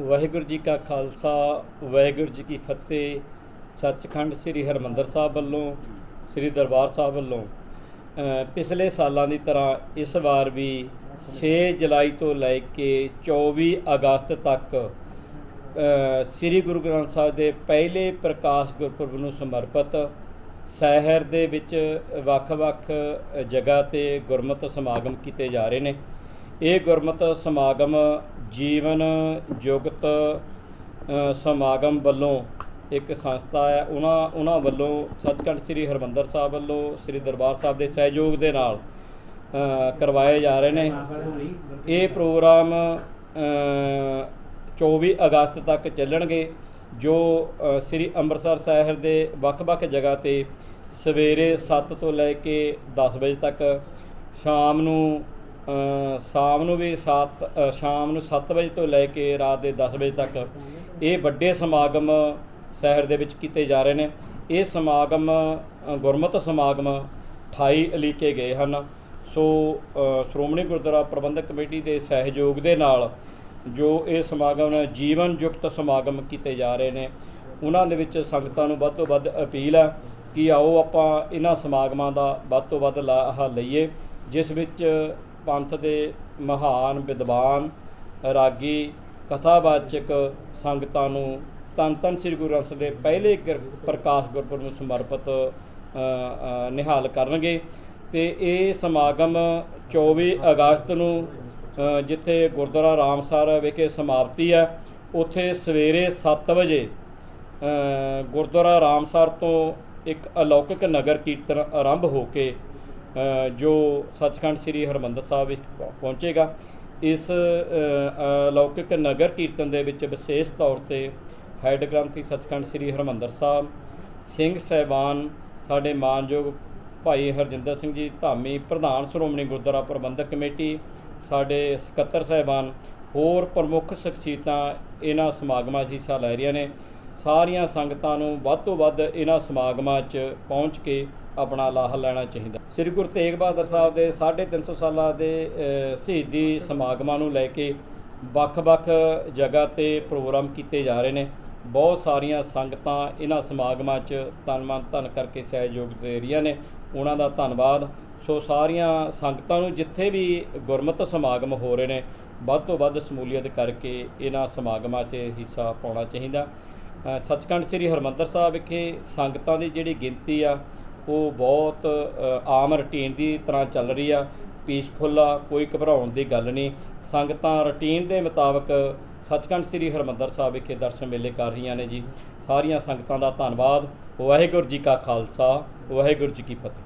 ਵਾਹਿਗੁਰੂ ਜੀ ਕਾ ਖਾਲਸਾ, ਵਾਹਿਗੁਰੂ ਜੀ ਕੀ ਫਤਿਹ। ਸੱਚਖੰਡ ਸ੍ਰੀ ਹਰਮੰਦਰ ਸਾਹਿਬ ਵੱਲੋਂ, ਸ੍ਰੀ ਦਰਬਾਰ ਸਾਹਿਬ ਵੱਲੋਂ ਪਿਛਲੇ ਸਾਲਾਂ ਦੀ ਤਰ੍ਹਾਂ ਇਸ ਵਾਰ ਵੀ 6 ਜੁਲਾਈ ਤੋਂ ਲੈ ਕੇ 24 ਅਗਸਤ ਤੱਕ ਸ੍ਰੀ ਗੁਰੂ ਗ੍ਰੰਥ ਸਾਹਿਬ ਦੇ ਪਹਿਲੇ ਪ੍ਰਕਾਸ਼ ਗੁਰਪੁਰਬ ਨੂੰ ਸਮਰਪਿਤ ਸ਼ਹਿਰ ਦੇ ਵਿੱਚ ਵੱਖ-ਵੱਖ ਜਗ੍ਹਾ ਤੇ ਗੁਰਮਤਿ ਸਮਾਗਮ ਕੀਤੇ ਜਾ ਰਹੇ ਨੇ। ਇਹ ਗੁਰਮਤਿ ਸਮਾਗਮ ਜੀਵਨ ਜੁਗਤ ਸਮਾਗਮ ਵੱਲੋਂ ਇੱਕ ਸੰਸਥਾ ਹੈ। ਉਹਨਾਂ ਉਹਨਾਂ ਵੱਲੋਂ ਸੱਚਖੰਡ ਸ੍ਰੀ ਹਰਮੰਦਰ ਸਾਹਿਬ ਵੱਲੋਂ ਸ੍ਰੀ ਦਰਬਾਰ ਸਾਹਿਬ ਦੇ ਸਹਿਯੋਗ ਦੇ ਨਾਲ ਕਰਵਾਏ ਜਾ ਰਹੇ ਨੇ। ਇਹ ਪ੍ਰੋਗਰਾਮ ਅ, 24 ਅਗਸਤ ਤੱਕ ਚੱਲਣਗੇ ਜੋ ਸ੍ਰੀ ਅੰਮ੍ਰਿਤਸਰ ਸਾਹਿਬ ਦੇ ਵੱਖ-ਵੱਖ ਜਗ੍ਹਾ ਤੇ ਸਵੇਰੇ 7 ਤੋਂ ਲੈ ਕੇ 10 ਵਜੇ ਤੱਕ ਸ਼ਾਮ ਨੂੰ ਸ਼ਾਮ ਨੂੰ ਵੀ 7 ਸ਼ਾਮ ਨੂੰ 7 ਵਜੇ ਤੋਂ ਲੈ ਕੇ ਰਾਤ ਦੇ 10 ਵਜੇ ਤੱਕ ਇਹ ਵੱਡੇ ਸਮਾਗਮ ਸ਼ਹਿਰ ਦੇ ਵਿੱਚ ਕੀਤੇ ਜਾ ਰਹੇ ਨੇ। ਇਹ ਸਮਾਗਮ ਅ, ਸਮਾਗਮ 28 ਲਿਖੇ ਗਏ ਹਨ। ਸੋ ਸ਼੍ਰੋਮਣੀ ਗੁਰਦੁਆਰਾ ਪ੍ਰਬੰਧਕ ਕਮੇਟੀ ਦੇ ਸਹਿਯੋਗ ਦੇ ਨਾਲ ਜੋ ਇਹ ਸਮਾਗਮ ਨੇ ਜੀਵਨ ਯੁਕਤ ਸਮਾਗਮ ਕੀਤੇ ਜਾ ਰਹੇ ਨੇ ਉਹਨਾਂ ਦੇ ਵਿੱਚ ਸੰਗਤਾਂ ਨੂੰ ਵੱਧ ਤੋਂ ਵੱਧ ਅਪੀਲ ਹੈ ਕਿ ਆਓ ਆਪਾਂ ਇਹਨਾਂ ਸਮਾਗਮਾਂ ਦਾ ਵੱਧ ਤੋਂ ਵੱਧ ਲਾਹਾ ਲਈਏ ਜਿਸ ਵਿੱਚ ਪੰਥ ਦੇ ਮਹਾਨ ਵਿਦਵਾਨ ਰਾਗੀ ਕਥਾਵਾਚਕ ਸੰਗਤਾਂ ਨੂੰ ਤਨ ਤਨ ਸ੍ਰੀ ਗੁਰੂ ਗ੍ਰੰਥ ਦੇ ਪਹਿਲੇ ਗੁਰ- ਪ੍ਰਕਾਸ਼ ਗੁਰਪੁਰਬ ਨੂੰ ਸਮਰਪਿਤ ਨਿਹਾਲ ਕਰਨਗੇ। ਤੇ ਇਹ ਸਮਾਗਮ 24 ਅਗਸਤ ਨੂੰ ਜਿੱਥੇ ਗੁਰਦੁਆਰਾ ਰਾਮਸਰ ਵਿਖੇ ਸਮਾਪਤੀ ਹੈ ਉੱਥੇ ਸਵੇਰੇ 7 ਵਜੇ ਅ, ਗੁਰਦੁਆਰਾ ਰਾਮਸਰ ਤੋਂ ਇੱਕ ਅਲੌਕਿਕ ਨਗਰ ਕੀਰਤਨ ਆਰੰਭ ਹੋ ਕੇ ਜੋ ਸੱਚਖੰਡ ਸ੍ਰੀ ਹਰਮੰਦਰ ਸਾਹਿਬ ਵਿੱਚ ਪਹੁੰਚੇਗਾ ਇਸ ਅ, ਅਲੌਕਿਕ ਨਗਰ ਕੀਰਤਨ ਦੇ ਵਿੱਚ ਵਿਸ਼ੇਸ਼ ਤੌਰ ਤੇ ਹੈੱਡ ਗ੍ਰੰਥੀ ਸੱਚਖੰਡ ਸ੍ਰੀ ਹਰਮੰਦਰ ਸਾਹਿਬ ਸਿੰਘ ਸਹਿਬਾਨ ਸਾਡੇ ਮਾਨਯੋਗ ਭਾਈ ਹਰਜਿੰਦਰ ਸਿੰਘ ਜੀ ਧਾਮੀ ਪ੍ਰਧਾਨ ਸ਼੍ਰੋਮਣੀ ਗੁਰਦੁਆਰਾ ਪ੍ਰਬੰਧਕ ਕਮੇਟੀ ਸਾਡੇ ਸਕੱਤਰ ਸਹਿਬਾਨ ਹੋਰ ਪ੍ਰਮੁੱਖ ਸ਼ਖਸੀਅਤਾਂ ਇਹਨਾਂ ਸਮਾਗਮਾਂ 'ਚ ਹਿੱਸਾ ਲੈ ਰਹੀਆਂ ਨੇ। ਸਾਰੀਆਂ ਸੰਗਤਾਂ ਨੂੰ ਵੱਧ ਤੋਂ ਵੱਧ ਇਹਨਾਂ ਸਮਾਗਮਾਂ 'ਚ ਪਹੁੰਚ ਕੇ ਆਪਣਾ ਲਾਹਾ ਲੈਣਾ ਚਾਹੀਦਾ। ਸ੍ਰੀ ਗੁਰੂ ਤੇਗ ਬਹਾਦਰ ਸਾਹਿਬ ਦੇ 350 ਸਾਲਾਂ ਦੇ ਸ਼ਹੀਦੀ ਸਮਾਗਮਾਂ ਨੂੰ ਲੈ ਕੇ ਵੱਖ-ਵੱਖ ਜਗ੍ਹਾ ਤੇ ਪ੍ਰੋਗਰਾਮ ਕੀਤੇ ਜਾ ਰਹੇ ਨੇ। ਬਹੁਤ ਸਾਰੀਆਂ ਸੰਗਤਾਂ ਇਹਨਾਂ ਸਮਾਗਮਾਂ 'ਚ ਤਨ ਮਨ ਧਨ ਕਰਕੇ ਸਹਿਯੋਗ ਦੇ ਰਹੀਆਂ ਨੇ। ਉਹਨਾਂ ਦਾ ਧੰਨਵਾਦ। ਸੋ ਸਾਰੀਆਂ ਸੰਗਤਾਂ ਨੂੰ ਜਿੱਥੇ ਵੀ ਗੁਰਮਤਿ ਸਮਾਗਮ ਹੋ ਰਹੇ ਨੇ, ਵੱਧ ਤੋਂ ਵੱਧ ਸਮੂਲੀਅਤ ਕਰਕੇ ਇਹਨਾਂ ਸਮਾਗਮਾਂ 'ਚ ਹਿੱਸਾ ਪਾਉਣਾ ਚਾਹੀਦਾ। ਸੱਚਖੰਡ ਸ੍ਰੀ ਹਰਮੰਦਰ ਸਾਹਿਬ ਵਿਖੇ ਸੰਗਤਾਂ ਦੀ ਜਿਹੜੀ ਗਿਣਤੀ ਆ, ਉਹ ਬਹੁਤ ਆਮ ਰੁਟੀਨ ਦੀ ਤਰ੍ਹਾਂ ਚੱਲ ਰਹੀ ਆ। ਪੀਸਫੁੱਲ ਆ, ਕੋਈ ਘਬਰਾਉਣ ਦੀ ਗੱਲ ਨਹੀਂ। ਸੰਗਤਾਂ ਰੁਟੀਨ ਦੇ ਮੁਤਾਬਕ ਸੱਚਖੰਡ ਸ੍ਰੀ ਹਰਮੰਦਰ ਸਾਹਿਬ ਵਿਖੇ ਦਰਸ਼ਨ ਮੇਲੇ ਕਰ ਰਹੀਆਂ ਨੇ ਜੀ। ਸਾਰੀਆਂ ਸੰਗਤਾਂ ਦਾ ਧੰਨਵਾਦ। ਵਾਹਿਗੁਰੂ ਜੀ ਕਾ ਖਾਲਸਾ, ਵਾਹਿਗੁਰੂ ਜੀ ਕੀ ਫਤਿਹ।